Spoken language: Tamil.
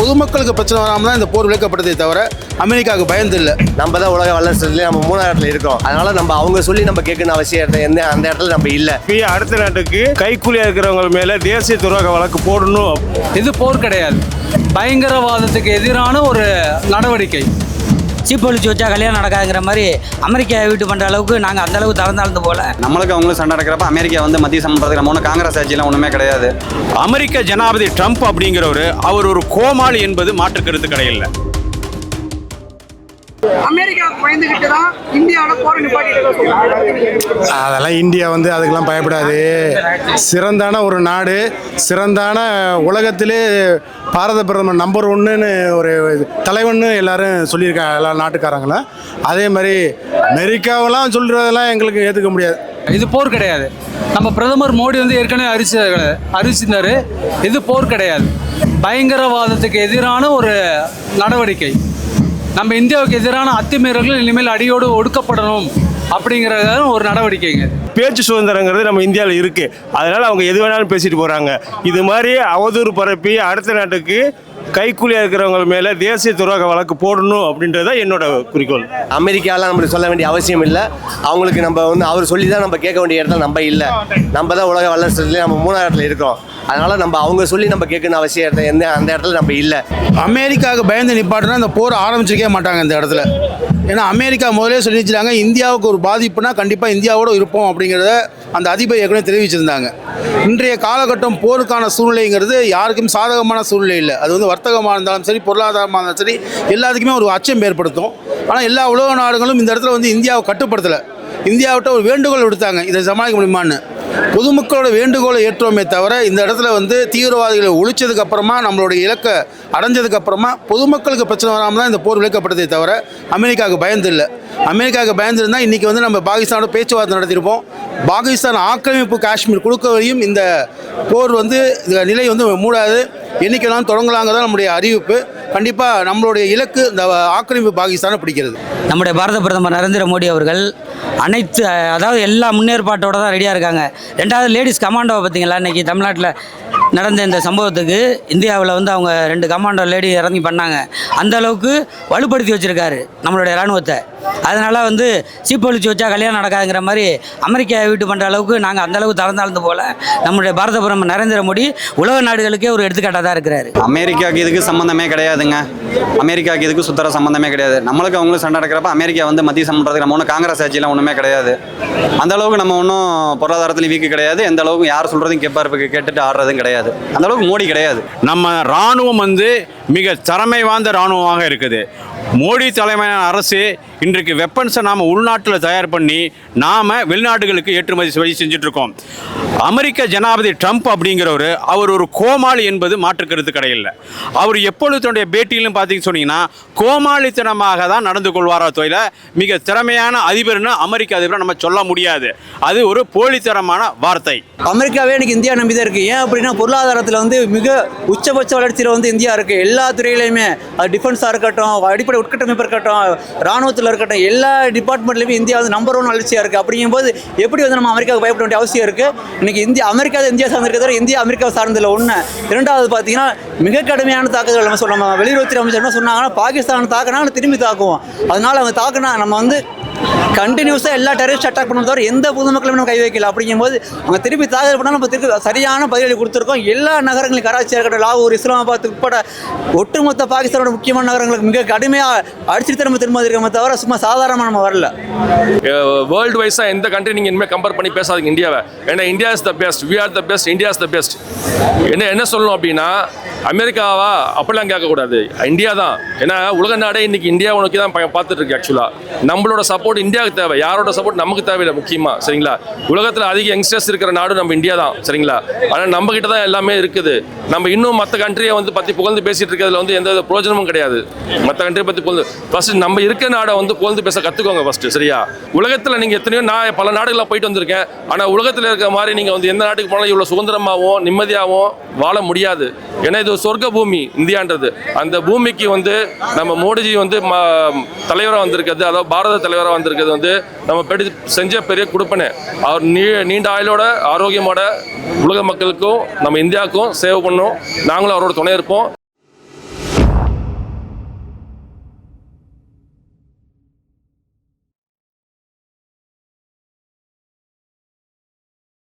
பொதுமக்களுக்கு பிரச்சனை வராமல் தான் இந்த போர் விளைக்கப்பட்டதே தவிர அமெரிக்காவுக்கு பயந்து இல்லை நம்ம தான் உலக வல்லரசுலேயே நம்ம மூணாவது இடத்துல இருக்கோம். அதனால நம்ம அவங்க சொல்லி நம்ம கேட்கணும் அவசியம். எந்த அந்த இடத்துல நம்ம இல்லை. அடுத்த நாட்டுக்கு கைக்கூலியா இருக்கிறவங்க மேல தேசிய துரோக வழக்கு போடணும்? இது போர் கிடையாது. பயங்கரவாதத்துக்கு எதிரான ஒரு நடவடிக்கை. சீப் ஒழிச்சு வச்சா கல்யாணம் நடக்காதுங்கிற மாதிரி அமெரிக்கா வீட்டு பண்ணுற அளவுக்கு நாங்கள் அந்த அளவுக்கு தளர்ந்தாழ்ந்து போல நம்மளுக்கு அவங்களும் சண்டை நடக்கிறப்ப அமெரிக்கா வந்து மத்திய சம்பளத்துக்கு நம்ம ஒன்றும் காங்கிரஸ் ஆட்சியெல்லாம் ஒன்றுமே கிடையாது. அமெரிக்க ஜனாதிபதி ட்ரம்ப் அப்படிங்கிறவர் அவர் ஒரு கோமாளி என்பது மாற்று கருத்து கிடையாது அமெரிக்கா பயந்துகிட்டு தான் இந்தியாவில் நிப்பாட்டிட்டு சொல்றாங்க. அதெல்லாம் இந்தியா வந்து அதுக்கெல்லாம் பயப்படாது. சிறந்தான ஒரு நாடு சிறந்தான உலகத்திலே பாரத பிரதமர் நம்பர் ஒன்றுன்னு ஒரு தலைவன்னு எல்லாரும் சொல்லியிருக்காங்க எல்லா நாட்டுக்காரங்களும். அதே மாதிரி அமெரிக்காவெல்லாம் சொல்கிறதெல்லாம் எங்களுக்கு ஏற்றுக்க முடியாது. இது போர் கிடையாது. நம்ம பிரதமர் மோடி வந்து ஏற்கனவே அறிவிச்ச அறிவிச்சிருந்தாரு இது போர் கிடையாது. பயங்கரவாதத்துக்கு எதிரான ஒரு நடவடிக்கை. நம்ம இந்தியாவுக்கு எதிரான அத்துமீறல்கள் இனிமேல் அடியோடு ஒடுக்கப்படணும் அப்படிங்கிறது ஒரு நடவடிக்கைங்க. பேச்சு சுதந்திரங்கிறது நம்ம இந்தியாவில் இருக்குது அதனால் அவங்க எது வேணாலும் பேசிட்டு போகிறாங்க இது மாதிரி அவதூறு பரப்பி அடுத்த நாட்டுக்கு கைக்கூலியா இருக்கிறவங்க மேல தேசிய துரோக வழக்கு போடணும் அப்படின்றது தான் என்னோட குறிக்கோள். அமெரிக்காலாம் நம்மளுக்கு சொல்ல வேண்டிய அவசியம் இல்லை. அவங்களுக்கு நம்ம வந்து அவர் சொல்லி தான் நம்ம கேட்க வேண்டிய இடத்துல நம்ம இல்லை. நம்ம தான் உலக வல்லரசுலேயே நம்ம மூணாவது இடத்துல இருக்கோம் அதனால நம்ம அவங்க சொல்லி நம்ம கேட்கணும் அவசியம் இல்லை. எந்த அந்த இடத்துல நம்ம இல்லை. அமெரிக்காவுக்கு பயந்து நிப்பாட்டினா இந்த போர் ஆரம்பிச்சிருக்கவே மாட்டாங்க இந்த இடத்துல. ஏன்னா அமெரிக்கா முதலே சொல்லி வச்சிருக்காங்க இந்தியாவுக்கு ஒரு பாதிப்புனா கண்டிப்பாக இந்தியாவோட இருப்போம் அப்படிங்கிறத அந்த அதிபர் ஏற்கனவே தெரிவிச்சிருந்தாங்க. இன்றைய காலகட்டம் போருக்கான சூழ்நிலைங்கிறது யாருக்கும் சாதகமான சூழ்நிலை இல்லை. அது வந்து வர்த்தகமாக இருந்தாலும் சரி பொருளாதாரமாக இருந்தாலும் சரி எல்லாத்துக்குமே ஒரு அச்சம் ஏற்படுத்தும். ஆனால் எல்லா உலக நாடுகளும் இந்த இடத்துல வந்து இந்தியாவை கட்டுப்படுத்தலை. இந்தியாவிட்ட ஒரு வேண்டுகோள் விடுத்தாங்க இதை சமாளிக்க முடியுமான்னு. பொதுமக்களோட வேண்டுகோளை ஏற்றோமே தவிர இந்த இடத்துல வந்து தீவிரவாதிகளை ஒழிச்சதுக்கு அப்புறமா நம்மளுடைய இலக்கை அடைஞ்சதுக்கு அப்புறமா பொதுமக்களுக்கு பிரச்சனை வராமல் தான் இந்த போர் விளைக்கப்பட்டதே தவிர அமெரிக்காவுக்கு பயந்து இல்லை. அமெரிக்காவுக்கு பயந்துருந்தால் இன்றைக்கி வந்து நம்ம பாகிஸ்தானோட பேச்சுவார்த்தை நடத்தியிருப்போம். பாகிஸ்தான் ஆக்கிரமிப்பு காஷ்மீர் கொடுக்க வரையும் இந்த போர் வந்து இந்த நிலை வந்து மூடாது. என்னைக்கெல்லாம் தொடங்கலாங்கிறதா நம்முடைய அறிவிப்பு. கண்டிப்பாக நம்மளுடைய இலக்கு இந்த ஆக்கிரமிப்பு பாகிஸ்தானை பிடிக்கிறது. நம்முடைய பாரத பிரதமர் நரேந்திர மோடி அவர்கள் அனைத்து அதாவது எல்லா முன்னேற்பாட்டோட தான் ரெடியாக இருக்காங்க. ரெண்டாவது லேடிஸ் கமாண்டோவை பார்த்தீங்களா இன்றைக்கி தமிழ்நாட்டில் நடந்த இந்த சம்பவத்துக்கு இந்தியாவில் வந்து அவங்க ரெண்டு கமாண்டர் லேடி இறங்கி பண்ணாங்க. அந்த அளவுக்கு வலுப்படுத்தி வச்சுருக்காரு நம்மளுடைய இராணுவத்தை. அதனால் வந்து சீப்பொழிச்சு வச்சா கல்யாணம் நடக்காதுங்கிற மாதிரி அமெரிக்கா வீட்டு பண்ணுற அளவுக்கு நாங்கள் அந்த அளவுக்கு தளர்ந்தாழ்ந்து போல நம்முடைய பாரத பிரதமர் நரேந்திர மோடி உலக நாடுகளுக்கே ஒரு எடுத்துக்காட்டாக தான் இருக்கிறாரு. அமெரிக்காவுக்கு இதுக்கு சம்மந்தமே கிடையாதுங்க. அமெரிக்காவுக்கு இதுக்கு சுத்தர சம்மந்தமே கிடையாது. நம்மளுக்கு அவங்களும் சண்டை நடக்கிறப்ப அமெரிக்கா வந்து மத்திய சம்பளத்துக்கு நம்ம ஒன்றும் காங்கிரஸ் ஆட்சியில் ஒன்றுமே கிடையாது. அந்த அளவுக்கு நம்ம ஒன்றும் பொருளாதாரத்தில் வீக்கு கிடையாது. எந்த அளவுக்கு யார் சொல்கிறதையும் கேட்பாரு கேட்டுட்டு ஆடுறதும் கிடையாது. அந்த அளவுக்கு மோடி கிடையாது. நம்ம ராணுவம் வந்து மிக திறமை வாய்ந்த ராணுவமாக இருக்குது. மோடி தலைமையிலான அரசு இன்றைக்கு வெப்பன்ஸை நாம் உள்நாட்டில் தயார் பண்ணி நாம் வெளிநாடுகளுக்கு ஏற்றுமதி செய் செஞ்சிட்ருக்கோம் அமெரிக்க ஜனாதிபதி ட்ரம்ப் அப்படிங்கிறவர் அவர் ஒரு கோமாளி என்பது மாற்று கருத்து அவர் எப்பொழுது தன்னுடைய பேட்டியிலும் பார்த்தீங்கன்னு சொன்னீங்கன்னா கோமாளித்தனமாக தான் நடந்து கொள்வாரா தொழில மிக திறமையான அதிபர்னு அமெரிக்க அதிபரை நம்ம சொல்ல முடியாது. அது ஒரு போலித்தனமான வார்த்தை. அமெரிக்காவே எனக்கு இந்தியா நம்பி தான் இருக்குது ஏன் அப்படின்னா பொருளாதாரத்தில் வந்து மிக உச்சபட்ச வளர்ச்சியில் வந்து இந்தியா இருக்குது எல்லா துறையிலையுமே அது டிஃபென்ஸாக இருக்கட்டும் அடிப்படை உட்கட்டமைப்பு இருக்கட்டும் ராணுவத்தில் இருக்கட்டும் எல்லா டிபார்ட்மெண்ட்லையுமே இந்தியா வந்து நம்பர் ஒன் வளர்ச்சியாக இருக்குது அப்படிங்கும்போது எப்படி வந்து நம்ம அமெரிக்காவுக்கு பயப்பட வேண்டிய அவசியம் இருக்குது இன்னைக்கு இந்தியா அமெரிக்கா இந்தியா சார்ந்திருக்க தவிர இந்தியா அமெரிக்கா சார்ந்தில்ல ஒன்று இரண்டாவது பார்த்தீங்கன்னா மிக கடுமையான தாக்குதல் நம்ம சொல்ல நம்ம வெளியுறவுத்துறை அமைச்சர் என்ன சொன்னாங்கன்னா பாகிஸ்தான் தாக்குனா திரும்பி தாக்குவோம். அதனால் அவங்க தாக்குனா நம்ம வந்து கண்டினியூஸாக எல்லா டெரரிஸ்ட் அட்டாக் பண்ண தவிர எந்த பொதுமக்களும் நம்ம கை வைக்கல. அப்படிங்கும்போது அவங்க திருப்பி தாக்குதல் பண்ணால் நம்ம திருப்பி சரியான பதிலடி கொடுத்துருக்கோம். எல்லா நகரங்களும் கராச்சியாக இருக்கட்டும் லாகூர் இஸ்லாமாபாத் உட்பட ஒட்டுமொத்த பாகிஸ்தானோட முக்கியமான நகரங்களுக்கு மிக கடுமையாக அடிச்சுட்டு திரும்ப திரும்ப இருக்கோமே தவிர சும்மா சாதாரணமாக நம்ம வரல. வேர்ல்டு வைஸாக எந்த கண்ட்ரி நீங்கள் இனிமேல் கம்பேர் பண்ணி பேசாதீங்க இந்தியாவை. ஏன்னா India is the best we are the best India is the best என்ன என்ன சொல்லணும் அப்படின்னா அமெரிக்காவா? அப்படிலாம் கேட்கக்கூடாது. இந்தியா தான். ஏன்னா உலக நாடே இன்னைக்கு இந்தியா உனக்கு தான் பார்த்துட்டு இருக்கு ஆக்சுவலாக நம்மளோட சப்போர்ட் இந்தியாவுக்கு தேவை. யாரோட சப்போர்ட் நமக்கு தேவையில்லை முக்கியமாக சரிங்களா? உலகத்தில் அதிக யங்ஸ்டர்ஸ் இருக்கிற நாடு நம்ம இந்தியா தான். சரிங்களா? ஆனால் நம்ம கிட்ட தான் எல்லாமே இருக்குது. நம்ம இன்னும் மற்ற கண்ட்ரியை வந்து பற்றி புகழ்ந்து பேசிட்டு இருக்கிறதுல வந்து எந்த வித பிரயோஜனமும் கிடையாது. மற்ற கண்ட்ரியை பற்றி புகழ்ந்து ஃபர்ஸ்ட் நம்ம இருக்க நாடை வந்து புகழ்ந்து பேச கற்றுக்கோங்க ஃபர்ஸ்ட் சரியா? உலகத்தில் நீங்கள் எத்தனையோ நான் பல நாடுகளில் போயிட்டு வந்திருக்கேன். ஆனால் உலகத்தில் இருக்கிற மாதிரி நீங்கள் வந்து எந்த நாட்டுக்கு போனாலும் இவ்வளோ சுதந்திரமாகவும் நிம்மதியாகவும் வாழ முடியாது. ஏன்னா இது இது சொர்க்க பூமி இந்தியான்றது. அந்த பூமிக்கு வந்து நம்ம மோடிஜி வந்து தலைவராக வந்திருக்கிறது அதாவது பாரத தலைவராக வந்திருக்கிறது வந்து நம்ம பெடி செஞ்ச பெரிய கொடுப்பனே. அவர் நீ நீண்ட ஆயுளோட ஆரோக்கியமோட உலக மக்களுக்கும் நம்ம இந்தியாவுக்கும் சேவ் பண்ணோம். நாங்களும் அவரோட துணை இருப்போம்.